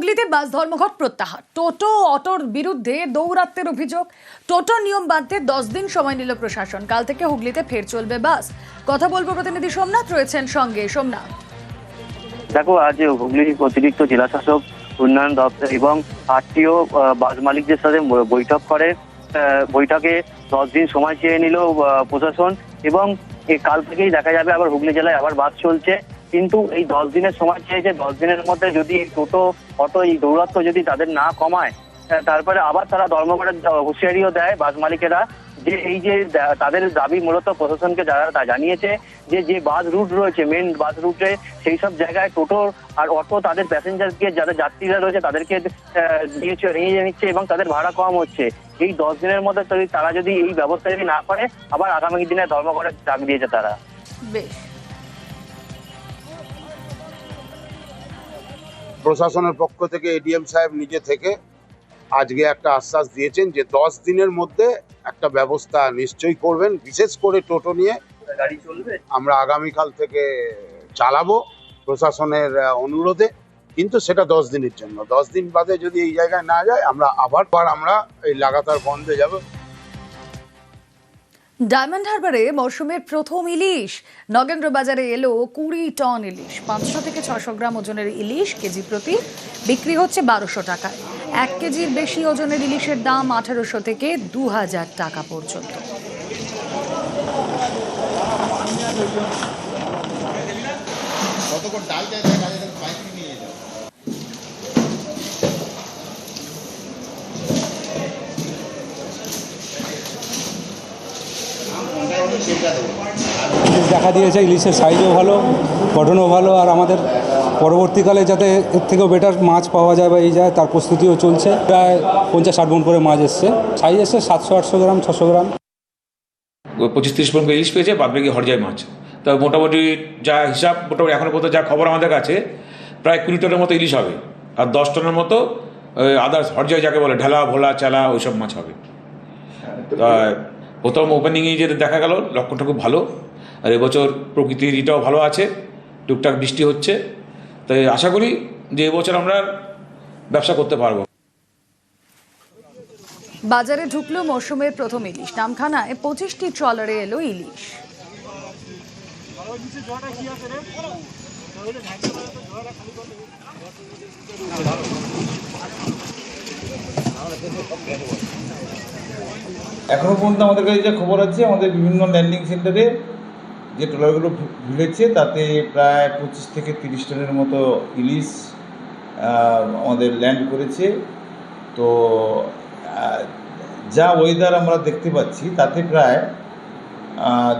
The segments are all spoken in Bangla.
হুগলিতে বাস ধর্মঘট প্রত্যাহার। টোটো অটোর বিরুদ্ধে দৌরাত্মের অভিযোগ। টোটো নিয়ম বাঁধতে দশ দিন সময় নিল প্রশাসন। কাল থেকে হুগলিতে ফের চলবে বাস। কথা বলব প্রতিনিধি সোমনাথ, রয়েছেন সঙ্গে সোমনাথ। দেখো, আজ হুগলির অতিরিক্ত জেলা শাসক উন্নয়ন দপ্তর এবং আত্মীয় বাস মালিকদের সাথে বৈঠক করে। বৈঠকে দশ দিন সময় চেয়ে নিল প্রশাসন এবং কাল থেকেই দেখা যাবে আবার হুগলি জেলায় আবার বাস চলছে। কিন্তু এই দশ দিনের সময় চেয়েছে দশ দিনের মধ্যে যদি টোটো অটো এই দৌরাত্ম যদি তাদের না কমায় তারপরে আবার তারা ধর্মঘটের হুঁশিয়ারিও দেয় বাস মালিকেরা যে এই যে তাদের দাবি মূলত প্রশাসনকে যারা তা জানিয়েছে যে যে বাস রুট রয়েছে মেন বাস রুটে সেই সব জায়গায় টোটো আর অটো তাদের প্যাসেঞ্জারকে যাদের যাত্রীরা রয়েছে তাদেরকে আহ, নিয়ে নিচ্ছে এবং তাদের ভাড়া কম হচ্ছে। এই দশ দিনের মধ্যে তারা যদি এই ব্যবস্থা যদি না করে আবার আগামী দিনে ধর্মঘটের ডাক দিয়েছে তারা। প্রশাসনের পক্ষ থেকে এডিএম সাহেব নিজে থেকে আজকে একটা আশ্বাস দিয়েছেন যে দশ দিনের মধ্যে একটা ব্যবস্থা নিশ্চয়ই করবেন বিশেষ করে টোটো নিয়ে। গাড়ি চলবে? আমরা আগামীকাল থেকে চালাবো প্রশাসনের অনুরোধে। কিন্তু সেটা দশ দিনের জন্য। দশ দিন বাদে যদি এই জায়গায় না যায় আমরা আবার বার আমরা এই লাগাতার বন্ধে যাব। ডায়মন্ড হারবারে মরশুমের প্রথম ইলিশ। নগেন্দ্র বাজারে এলো কুড়ি টন ইলিশ। পাঁচশো থেকে ছশো গ্রাম ওজনের ইলিশ কেজি প্রতি। বিক্রি হচ্ছে বারোশো টাকায়। এক কেজির বেশি ওজনের ইলিশের দাম আঠারোশো থেকে দু হাজার টাকা পর্যন্ত। কতক্ষণ ডাল চাই তাই কাজে তাহলে পাইকারি নিয়ে যাও সেটা দেবো ইলিশ দেখা দিয়েছে ইলিশের সাইজও ভালো গঠনও ভালো আর আমাদের পরবর্তীকালে যাতে এর থেকেও বেটার মাছ পাওয়া যায় বা এই যায় তার প্রস্তুতিও চলছে। প্রায় পঞ্চাশ ষাট গুণ করে মাছ এসছে। সাইজ এসছে সাতশো আটশো গ্রাম ছশো গ্রাম। পঁচিশ তিরিশ পর্যন্ত ইলিশ পেয়েছে বাদ বাকি হরজাই মাছ। তা মোটামুটি যা হিসাব মোটামুটি এখনও পর্যন্ত যা খবর আমাদের কাছে প্রায় কুড়ি টনের মতো ইলিশ হবে। আর দশ টনের মতো আদার্স হরজাই যাকে বলে ঢেলা ভোলা চালা ওইসব মাছ হবে। তা প্রথম ওপেনিংয়ে যে দেখা গেল, লক্ষণটা খুব ভালো। আর এবছর প্রকৃতির ইটাও ভালো আছে, টুকটাক বৃষ্টি হচ্ছে। তাই আশা করি যে এবছর আমরা ব্যবসা করতে পারব। বাজারে ঢুকলো মরশুমের প্রথম ইলিশ, নামখানায় পঁচিশটি ট্রলারে এলো ইলিশ। এখনও পর্যন্ত আমাদের কাছে যে খবর আছে, আমাদের বিভিন্ন ল্যান্ডিং সেন্টারে যে ট্রলারগুলো ভিড়েছে, তাতে প্রায় পঁচিশ থেকে তিরিশ টনের মতো ইলিশ আমাদের ল্যান্ড করেছে। তো যা ওয়েদার আমরা দেখতে পাচ্ছি, তাতে প্রায়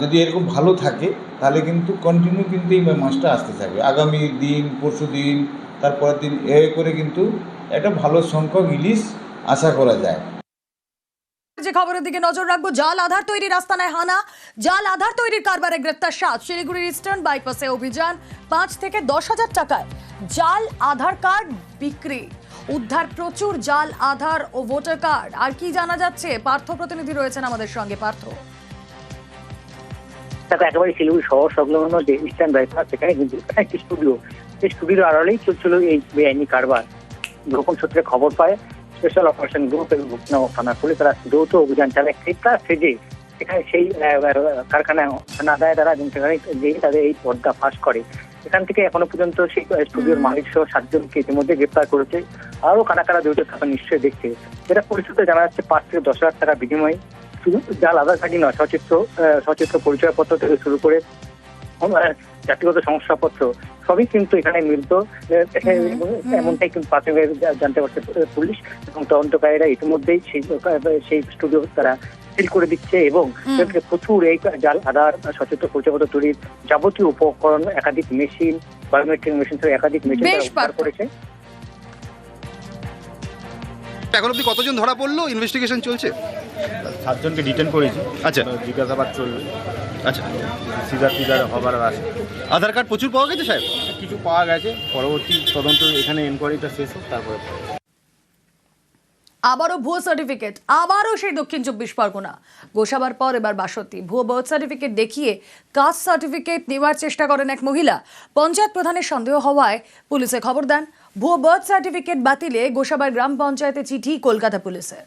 যদি এরকম ভালো থাকে, তাহলে কিন্তু কন্টিনিউ কিন্তু এই মাছটা আসতে থাকবে। আগামী দিন, পরশু দিন, তারপরের দিন, এ করে কিন্তু একটা ভালো সংখ্যক ইলিশ আশা করা যায়। যে খবরের দিকে নজর রাখব, জাল আধার হানা, জাল আধার তৈরির কারবারে গ্রেপ্তার সাত, শিলিগুড়ির ইস্টার্ন বাইপাসে অভিযান, পাঁচ থেকে দশ হাজার টাকায় জাল আধার কার্ড বিক্রি, উদ্ধার প্রচুর জাল আধার ও ভোটার কার্ড, আর কি জানা যাচ্ছে? পার্থ প্রতিনিধি রয়েছেন আমাদের সঙ্গে। পার্থ। দেখো, একেবারে শিলিগুড়ি শহর সংলগ্ন যে ইস্টার্ন বাইপাস, সেখানে কিন্তু একটি স্টুডিও, সেই স্টুডিওর আড়ালেই চলছিল এই বেআইনি কারবার। গোপন সূত্রে খবর পায় স্পেশাল অপারেশন গ্রুপ এবং ভুক্তনামক থানা পুলিশ তারা যৌথ অভিযান চালায়। ক্রেতা সেজে সেখানে সেই কারখানায় না দেয় তারা এবং সেখানে যেই তাদের এই পর্দা ফাঁস করে। এখান থেকে এখনও পর্যন্ত সেই স্টুডিওর মালিক সহ সাতজনকে ইতিমধ্যে গ্রেপ্তার করেছে। আরও কারা কারা জড়িত থাকা নিশ্চয়ই দেখছে। যেটা পরিস্থিতি জানা যাচ্ছে পাঁচ থেকে দশ হাজার টাকার বিনিময়ে শুধু জাল আধার কার্ডই নয় সচিত্র সচিত্র পরিচয়পত্র থেকে শুরু করে জাতিগত শংসাপত্র সবই কিন্তু এখানে মিলত। এমনটাই কিন্তু প্রাথমিক জানতে পারছে পুলিশ এবং তদন্তকারীরা ইতিমধ্যেই সেই সেই স্টুডিও তারা সিল করে দিচ্ছে এবং প্রচুর এই জাল আধার সচেতন পরিচয়পত্র তৈরির যাবতীয় উপকরণ একাধিক মেশিন বায়োমেট্রিক মেশিন সহ একাধিক মেশিন উদ্ধার করেছে। এখন অব্দি কতজন ধরা পড়ল? ইনভেস্টিগেশন চলছে? সাতজনকে ডিটেন করেছি। আচ্ছা। জিজ্ঞাসাবাদ চলবে। আচ্ছা। সিজার টিজার হবার আছে আধার কার্ড প্রচুর পাওয়া গেছে সাহেব? কিছু পাওয়া গেছে। পরবর্তী তদন্ত এখানে এনকোয়ারিটা শেষ হোক তারপরে আবারও ভুয়ো সার্টিফিকেট আবারও সেই দক্ষিণ চব্বিশ পরগনা। গোসাবার পর এবার বাসন্তী ভুয়ো বার্থ সার্টিফিকেট দেখিয়ে কাস্ট সার্টিফিকেট নেওয়ার চেষ্টা করেন এক মহিলা। পঞ্চায়েত প্রধানের সন্দেহ হওয়ায় পুলিশে খবর দেন। ভুয়ো বার্থ সার্টিফিকেট বাতিলে গোসাবার গ্রাম পঞ্চায়েতে চিঠি কলকাতা পুলিশের।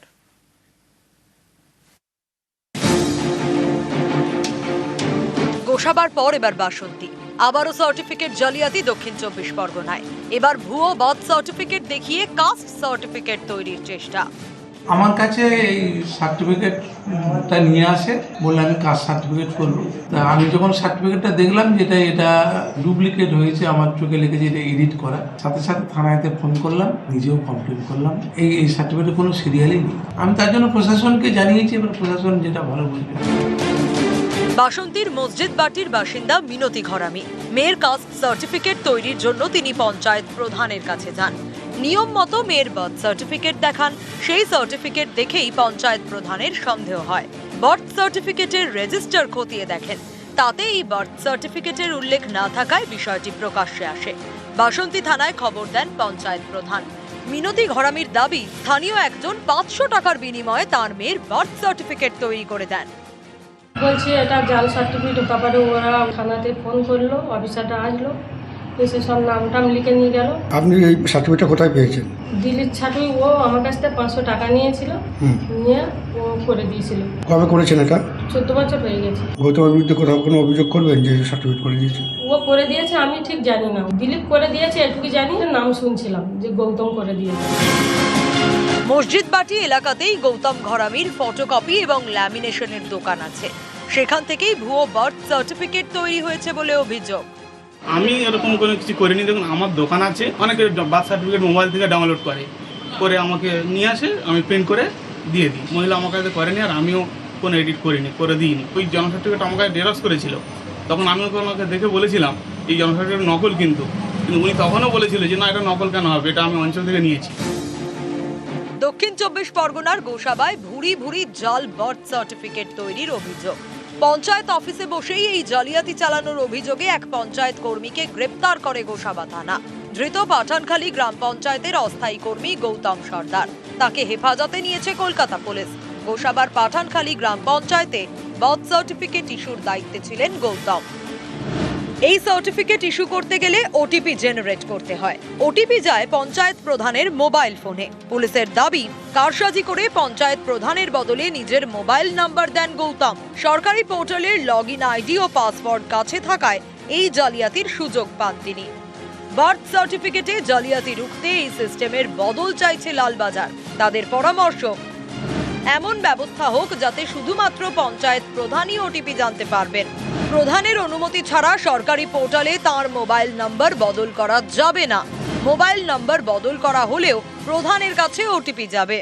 গোসাবার পর এবার বাসন্তী। আবারও সার্টিফিকেট জালিয়াতি দক্ষিণ চব্বিশ পরগনায়। এবার ভুয়ো বার্থ সার্টিফিকেট দেখিয়ে কাস্ট সার্টিফিকেট তৈরির চেষ্টা। আমার কাছে এই সার্টিফিকেটটা নিয়ে আসে, বললে আমি কাস্ট সার্টিফিকেট করব। তা আমি যখন সার্টিফিকেটটা দেখলাম, যেটা, এটা ডুপ্লিকেট হয়েছে, আমার চোখে লেগেছে, এটা এডিট করা। সাথে সাথে থানাতে ফোন করলাম, নিজেও কমপ্লেন করলাম। এই এই সার্টিফিকেটের কোনো সিরিয়ালই নেই। আমি তার জন্য প্রশাসনকে জানিয়েছি, এবার প্রশাসন যেটা ভালো বুঝবে বাসন্তীর মসজিদ বাটির বাসিন্দা মিনতি ঘরামি। মেয়ের কাস্ট সার্টিফিকেট তৈরির জন্য তিনি পঞ্চায়েত প্রধানের কাছে যান। নিয়ম মতো মেয়ের বার্থ সার্টিফিকেট দেখান। সেই সার্টিফিকেট দেখেই পঞ্চায়েত প্রধানের সন্দেহ হয়। বার্থ সার্টিফিকেটের রেজিস্টার খতিয়ে দেখেন। তাতে এই বার্থ সার্টিফিকেটের উল্লেখ না থাকায় বিষয়টি প্রকাশ্যে আসে। বাসন্তী থানায় খবর দেন পঞ্চায়েত প্রধান। মিনতি ঘরামির দাবি, স্থানীয় একজন পাঁচশো টাকার বিনিময়ে তার মেয়ের বার্থ সার্টিফিকেট তৈরি করে দেন। বলছি এটা জাল সার্টিফিকেট ব্যাপারে ওরা থানাতে ফোন করল অফিসারটা আসলো এসে সব নাম টাম লিখে নিয়ে গেল। আপনি এই সার্টিফিকেটটা কোথায় পেয়েছেন? দিল্লির ছাটুই ও আমার কাছ থেকে পাঁচশো টাকা নিয়েছিল নিয়ে ও করে দিয়েছিল। কবে করেছেন এটা? চোদ্দ বছর হয়ে গেছে। গৌতমের বিরুদ্ধে কোথাও কোনো অভিযোগ করবেন যে সার্টিফিকেট করে দিয়েছে? ও করে দিয়েছে আমি ঠিক জানি না। দিলীপ করে দিয়েছে এটুকু জানি নাম শুনছিলাম যে গৌতম করে দিয়েছে। মসজিদ বাটি এলাকাতেই গৌতম ঘরামির ফটোকপি এবং ল্যামিনেশনের দোকান আছে। সেখান থেকেই ভুয়ো বার্থ সার্টিফিকেট তৈরি হয়েছে বলে অভিযোগ। আমি এরকম কোনো কিছু করিনি। দেখুন আমার দোকান আছে অনেকে বার্থ সার্টিফিকেট মোবাইল থেকে ডাউনলোড করে। করে আমাকে নিয়ে আসে আমি প্রিন্ট করে দিয়ে দিই। মহিলা আমার কাছে করেনি আর আমিও কোনো এডিট করিনি করে দিইনি। ওই জন্ম সার্টিফিকেট আমার কাছে ডেরক্স করেছিল। তখন আমি ওকে ওনাকে দেখে বলেছিলাম এই জন্ম সার্টিফিকেট নকল কিন্তু। কিন্তু উনি তখনও বলেছিল যে না এটা নকল কেন হবে? এটা আমি অঞ্চল থেকে নিয়েছি। দক্ষিণ চব্বিশ পরগনার গোসাবায় ভুরি ভুরি জাল বার্থ সার্টিফিকেট তৈরির অভিযোগ। পঞ্চায়েত অফিসে বসেই এই জালিয়াতি চালানোর অভিযোগে এক পঞ্চায়েত কর্মীকে গ্রেপ্তার করে গোসাবা থানা। ধৃত পাঠানখালী গ্রাম পঞ্চায়েতের অস্থায়ী কর্মী গৌতম সর্দার। তাকে হেফাজতে নিয়েছে কলকাতা পুলিশ। গোসাবার পাঠানখালী গ্রাম পঞ্চায়েতে বার্থ সার্টিফিকেট ইস্যুর দায়িত্বে ছিলেন গৌতম। এই সার্টিফিকেট ইস্যু করতে গেলে ওটিপি জেনারেট করতে হয়। ওটিপি যায় পঞ্চায়েত প্রধানের মোবাইল ফোনে পুলিশের দাবি, কারসাজি করে পঞ্চায়েত প্রধানের বদলে নিজের মোবাইল নাম্বার দেন গৌতম। সরকারি পোর্টালের লগ ইন আইডি ও পাসওয়ার্ড কাছে থাকায় এই জালিয়াতির সুযোগ পান তিনি। বার্থ সার্টিফিকেটে জালিয়াতি রুখতে এই সিস্টেমের বদল চাইছে লালবাজার। তাদের পরামর্শ, এমন ব্যবস্থা হোক যাতে শুধুমাত্র পঞ্চায়েত প্রধানই ওটিপি জানতে পারবেন। প্রধানের অনুমতি ছাড়া সরকারি পোর্টালে তার মোবাইল নম্বর বদল করা যাবে না। মোবাইল নম্বর বদল করা হলেও প্রধানের কাছে ওটিপি যাবে।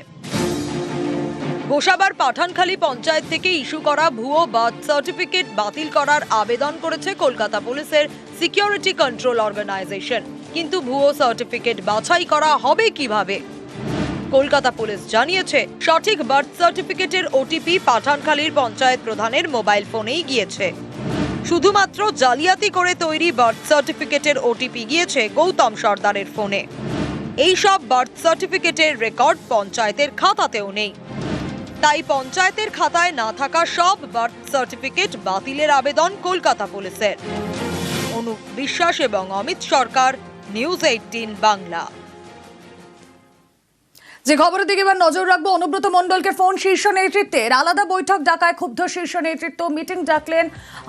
গোসাবার পাঠানখালী পঞ্চায়েত থেকে ইস্যু করা ভুয়ো বার্থ সার্টিফিকেট বাতিল করার আবেদন করেছে কলকাতা পুলিশের সিকিউরিটি কন্ট্রোল অর্গানাইজেশন। কিন্তু ভুয়ো সার্টিফিকেট বাছাই করা হবে কীভাবে? কলকাতা পুলিশ জানিয়েছে, সঠিক বার্থ সার্টিফিকেটের ওটিপি পাঠানখালীর পঞ্চায়েত প্রধানের মোবাইল ফোনেই গিয়েছে। শুধুমাত্র জালিয়াতি করে তৈরি বার্থ সার্টিফিকেটের ওটিপি গিয়েছে গৌতম সর্দারের ফোনে। এই সব বার্থ সার্টিফিকেটের রেকর্ড পঞ্চায়েতের খাতাতেও নেই। তাই পঞ্চায়েতের খাতায় না থাকা সব বার্থ সার্টিফিকেট বাতিলের আবেদন কলকাতা পুলিশের। অনুপ বিশ্বাস এবং অমিত সরকার, নিউজ এইটিন বাংলা। যে খবরের দিকে এবার নজর রাখব, অনুব্রত মণ্ডলকে ফোন শীর্ষ নেতৃত্বের আলাদা বৈঠক ডাকায় ক্ষুব্ধ শীর্ষ নেতৃত্ব। মিটিং ডাকলেন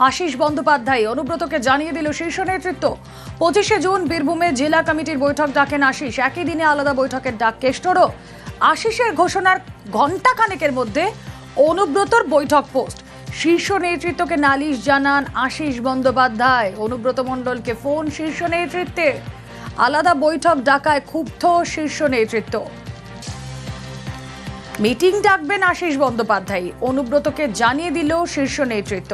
আশিস বন্দ্যোপাধ্যায়। অনুব্রতকে জানিয়ে দিল শীর্ষ নেতৃত্ব। পঁচিশে জুন বীরভূমে জেলা কমিটির বৈঠক ডাকেন আশিস। একই দিনে আলাদা বৈঠকের ডাক কেষ্টরও। আশিসের ঘোষণার ঘণ্টা খানেকের মধ্যে অনুব্রতর বৈঠক পোস্ট। শীর্ষ নেতৃত্বকে নালিশ জানান আশিস বন্দ্যোপাধ্যায়। অনুব্রত মণ্ডলকে ফোন শীর্ষ নেতৃত্বে। আলাদা বৈঠক ডাকায় ক্ষুব্ধ শীর্ষ নেতৃত্ব। মিটিং ডাকবেন আশিস বন্দ্যোপাধ্যায়। অনুব্রতকে জানিয়ে দিল শীর্ষ নেতৃত্ব।